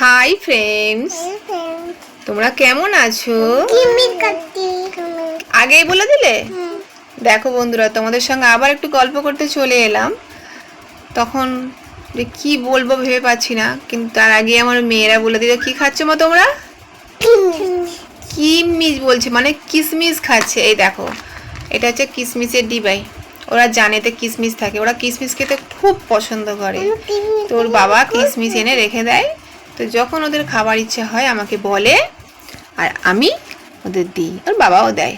Hi friends তোমরা কেমন আছো? আগেই বলে দিলে? দেখো বন্ধুরা তোমাদের সঙ্গে আবার একটু গল্প করতে চলে এলাম। তখন যে কি বলব ভেবে পাচ্ছি না কিন্তু তার আগে আমার মেয়েরা বলে দিলে কি খাচ্ছ মা তোমরা? কিমিজ বলছে মানে কিসমিস খাচ্ছে। এই দেখো এটা হচ্ছে কিসমিসের ডিবাই। ওরা জানে তো কিসমিস থাকে। ওরা কিসমিস খেতে খুব পছন্দ করে। তোর বাবা কিসমিস এনে রেখে দেয়। তো যখন ওদের খাবার ইচ্ছে হয় আমাকে বলে আর আমি ওদের দিই ওর বাবাও দেয়।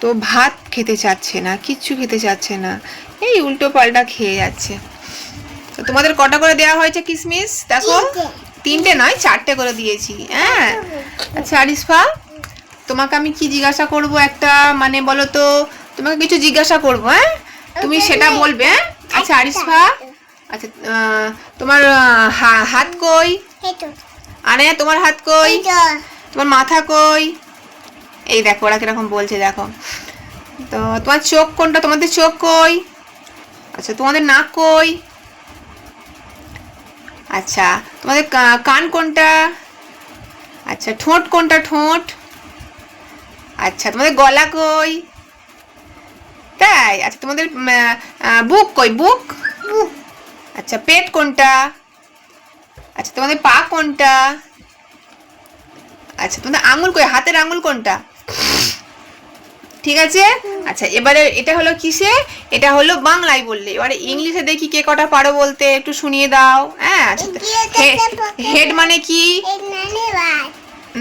তো ভাত খেতে চাচ্ছে না কিচ্ছু খেতে চাচ্ছে না এই উল্টো পাল্টা খেয়ে যাচ্ছে। তো তোমাদের কটা করে দেওয়া হয়েছে কিসমিস? দেখো তিনটে নয় চারটে করে দিয়েছি হ্যাঁ? আচ্ছা আরিসফা তোমাকে আমি কি জিজ্ঞাসা করব? একটা মানে বলো তো তোমাকে কিছু জিজ্ঞাসা করব হ্যাঁ? তুমি সেটা বলবে হ্যাঁ? আচ্ছা আরিসফা আচ্ছা তোমার হাত কই? আরে তোমার হাত কই? তোমার মাথা কই? এই দেখো ওরা কীরকম বলছে দেখো। তো তোমার চোখ কোনটা? তোমাদের চোখ কই? আচ্ছা তোমাদের নাক কই? আচ্ছা তোমাদের কান কোনটা? আচ্ছা ঠোঁট কোনটা? ঠোঁট। আচ্ছা তোমাদের গলা কই? তাই? আচ্ছা তোমাদের উম, আহ, বুক? বুক। আচ্ছা পেট কোনটা? আচ্ছা তোমাদের পা কোনটা? আচ্ছা তোমাদের আঙুল কই? হাতের আঙুল কোনটা? ঠিক আছে? আচ্ছা এবারে এটা হলো কিসে? এটা হলো বাংলায় বললে। এবারে ইংলিশে দেখি কে কটা পারো বলতে একটু শুনিয়ে দাও। হ্যাঁ হেড মানে কি?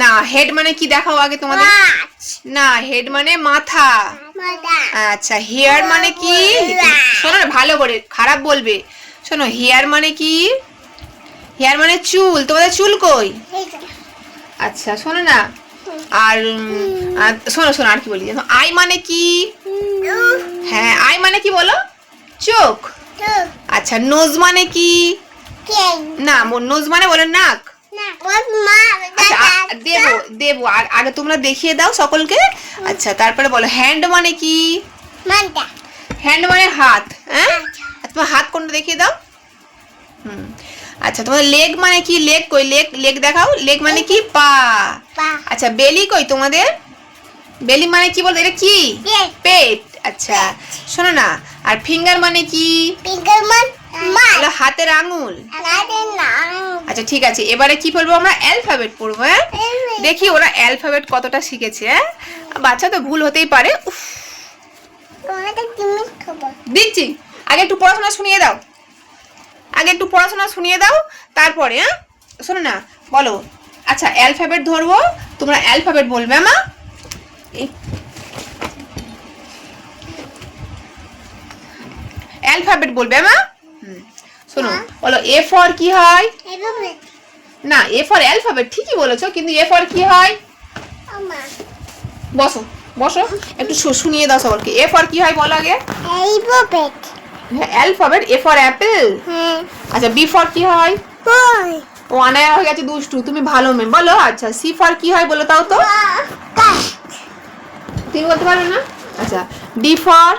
না হেড মানে কি দেখাও আগে তোমাদের? না হেড মানে মাথা। আচ্ছা হেয়ার মানে কি? শোনো না ভালো করে খারাপ বলবে। শোনো হেয়ার মানে কি? হেয়ার মানে চুল। তোমাদের চুল কই? আচ্ছা শোনো না। আর আর শোনো শোনো আর কি বলি? জানো আই মানে কি? হ্যাঁ আই মানে কি বলো? চোখ। আচ্ছা নোজ মানে কি? না নোজ মানে বলো নাক। আচ্ছা দেবো দেবো। আর আগে তোমরা দেখিয়ে দাও সকলকে। আচ্ছা তারপরে বলো হ্যান্ড মানে কি? হ্যান্ড মানে হাত হ্যাঁ? তোমার হাত কোনটা দেখিয়ে দাও। হুম। আচ্ছা তোমাদের লেগ মানে কি? লেগ কই? লেগ লেগ দেখাও। লেগ মানে কি? পা। আচ্ছা বেলি কই তোমাদের? বেলি মানে কি বলতো? এটা কি? পেট। আচ্ছা শোনো না। আর ফিঙ্গার মানে কি? হলো হাতের আঙুল। আচ্ছা ঠিক আছে। এবারে কি বলব আমরা? অ্যালফাবেট পড়ব হ্যাঁ? দেখি ওরা অ্যালফাবেট কতটা শিখেছে হ্যাঁ? বাচ্চা তো ভুল হতেই পারে। দিচ্ছি। আগে একটু পড়াশোনা শুনিয়ে দাও। আগে একটু পড়াশোনা শুনিয়ে দাও তারপরে হ্যাঁ? শোনো না বলো। আচ্ছা অ্যালফাবেট ধরবো তোমরা অ্যালফাবেট বলবে মা। অ্যালফাবেট বলবে মা। শোনো বলো এ ফর কি হয়? না এ ফর অ্যালফাবেট ঠিকই বলেছ কিন্তু এ ফর কি হয়? বসো বসো একটু শুনিয়ে দাও সকলকে এ ফর কি হয় বলো আগে। অ্যালফাবেট এ ফর অ্যাপেল আচ্ছা বি ফর কি হয়? ও আনায়া হয়ে গেছে দুষ্টু তুমি ভালো মেয়ে। বলো আচ্ছা সি ফর কি হয় বলো তাও তো? তুমি বলতে পারো না? আচ্ছা ডি ফর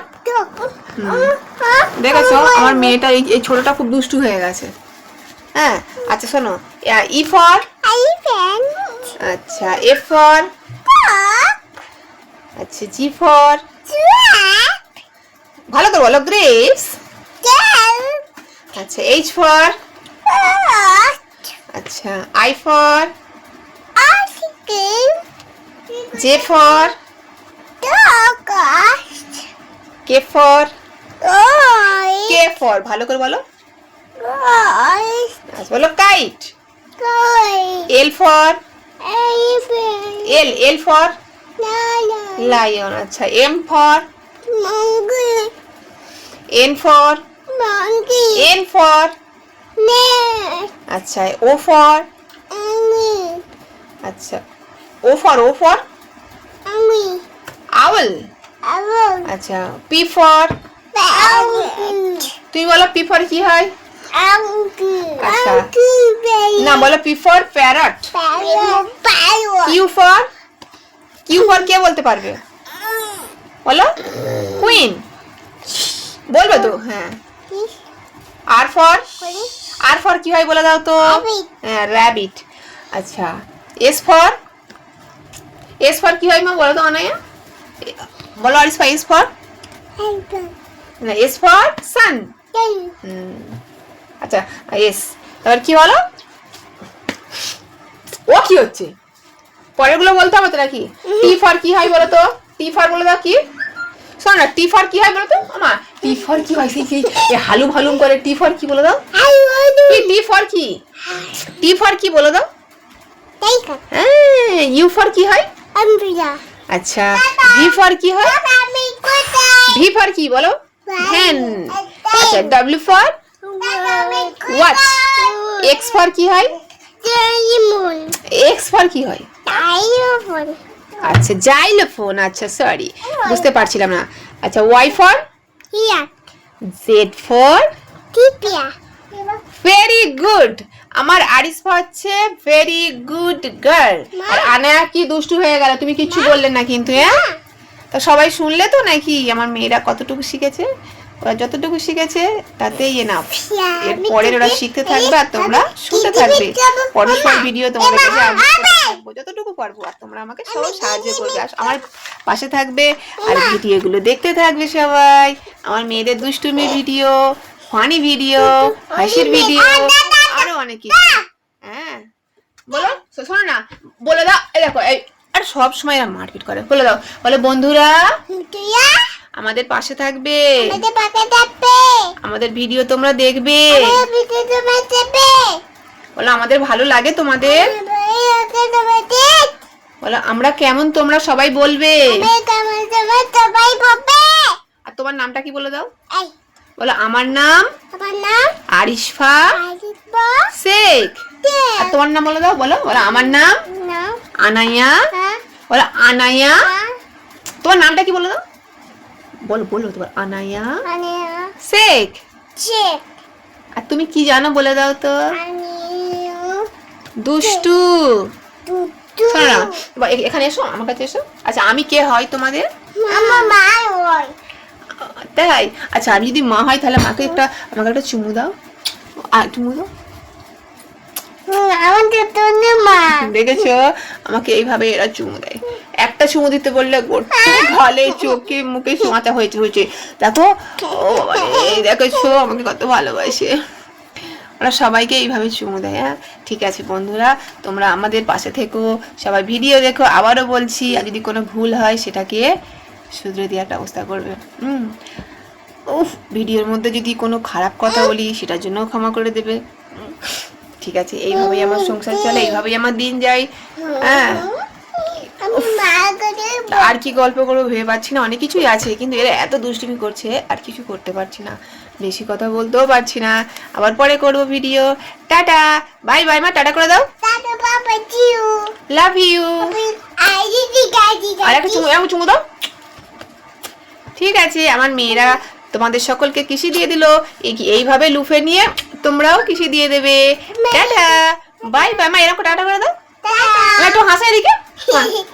দেখেছ আমার মেয়েটা এই ছোটটা খুব দুষ্টু হয়ে গেছে। হ্যাঁ আচ্ছা শোনো। ই ফর আচ্ছা এফ ফর আচ্ছা জি ফর ভালো করে বলো গ্রেপস আচ্ছা এইচ ফর আচ্ছা I for J for K for K for ভালো করে বলো। আচ্ছা বলো kite L for L L for lion আচ্ছা M for N for N for আচ্ছা ও ফর আচ্ছা ও ফর ও ফর আউল আচ্ছা পি ফর তুমি বলো পি ফর কি হয়? না বলো P for parrot Q for Q for কে বলতে পারবে? বলো? কুইন বলবে তো? হ্যাঁ। আর ফর? আর ফর কি হয় বলে দাও তো. হ্যাঁ র্যাবিট আচ্ছা। এস ফর এস ফর কি হয় মা বলো তো অনায়া? বলো আর এস ফর না এস ফর সান আচ্ছা এস এবার কি বলো? ও কি হচ্ছে? পরেরগুলো বলতে হবে তো নাকি? টি ফর কি হয় বলো তো? টি ফর বলে দাও কি? শোনো না টি ফর কি হয় বলো তো আমা টি ফর কি হয়? সেই সেই হালুম হালুম করে টি ফর কি বলে দাও? টি ফর কি? টি ফর কি বলে দাও? ইউ ফর কি হয়? আচ্ছা ভি ফর কি হয়? ভি ফর কি বলো? ভ্যান আচ্ছা W for watch X for কি হয়? এক্স ফর কি হয়? আচ্ছা জাইলোফোন আচ্ছা সরি বুঝতে পারছিলাম না। আচ্ছা ওয়াই ফর জেড ফর টিপিয়া ভেরি গুড আমার আরিসফা হচ্ছে ভেরি গুড গার্ল আর আনায়া কি দুষ্টু হয়ে গেল? তুমি কিছু বললে না কিন্তু হ্যাঁ? তা সবাই শুনলে তো নাকি আমার মেয়েরা কতটুকু শিখেছে? ওরা যতটুকু শিখেছে তাতেই এর পরে ওরা শিখতে থাকবে আর তোমরা শুনতে থাকবে। পরের পর ভিডিও তোমাদের কাছে যতটুকু পারব আর তোমরা আমাকে সব সাহায্য করবে। আর আমার পাশে থাকবে আর ভিডিওগুলো দেখতে থাকবে সবাই। আমার মেয়েদের দুষ্টুমি ভিডিও ফানি ভিডিও হাসির ভিডিও আরও অনেক কিছু। হ্যাঁ। বলো শোনো না। বলে দাও এই দেখো এই আর সব সময় মারপিট করে। বলে দাও। বলে বন্ধুরা আমাদের পাশে থাকবে। আমাদের ভিডিও তোমরা দেখবে। বলো আমাদের ভালো লাগে তোমাদের? বলো আমরা কেমন? তোমরা সবাই বলবে। আর তোমার নামটা কি বলে দাও? বলো আমার নাম আরিশফা শেখ। আর তোমার নাম বলে দাও বলো বলো আমার নাম আনায়া। বলো আনায়া। তোমার নামটা কি বলে দাও? বলো বলো তোমার আনায়া শেখ। আর তুমি কি জানো বলে দাও তো? দুষ্টু। শোনো না এবার এখানে এসো আমার কাছে এসো। আচ্ছা আমি কে হয় তোমাদের? তাই? আচ্ছা আমি যদি মা হয় তাহলে মাকে একটা আমাকে একটা চুমু দাও। আর চুমু দাও। দেখেছ? আমাকে এইভাবে এরা চুমু দেয়। একটা চুমু দিতে বললে গোটা গালে চোখে মুখে মাথা হয়েছে হয়েছে। দেখো ও দেখেছ? আমাকে কত ভালোবাসে। ওরা সবাইকে এইভাবে চুমু দেয় হ্যাঁ? ঠিক আছে বন্ধুরা, তোমরা আমাদের পাশে থেকো, সবাই ভিডিও দেখো, আবারও বলছি, আর যদি কোনো ভুল হয় সেটাকে শুধরে দেওয়ার ব্যবস্থা করবে। হুম। উফ, ভিডিওর মধ্যে যদি কোনো খারাপ কথা বলি, সেটার জন্য ক্ষমা করে দেবে। ঠিক আছে, এইভাবেই আমার সংসার চলে, এইভাবেই আমার দিন যায় হ্যাঁ? আর কি গল্প করব ভেবে পাচ্ছি না অনেক কিছুই আছে কিন্তু এরা এত দুষ্টুমি করছে আর কিছু করতে পারছি না। বেশি কথা বলতেও পারছি না। আবার পরে করব ভিডিও টাটা! বাই বাই মা টাটা করে দাও। লাভ ইউ আর একটা চুমু দাও। ঠিক আছে আমার মেয়েরা তোমাদের সকলকে কৃষি দিয়ে দিল। এই- এইভাবে লুফে নিয়ে তোমরাও কৃষি দিয়ে দেবে। টাটা! বাই বাই মা এরকম টাটা করে দাও। একটু হাসা এদিকে।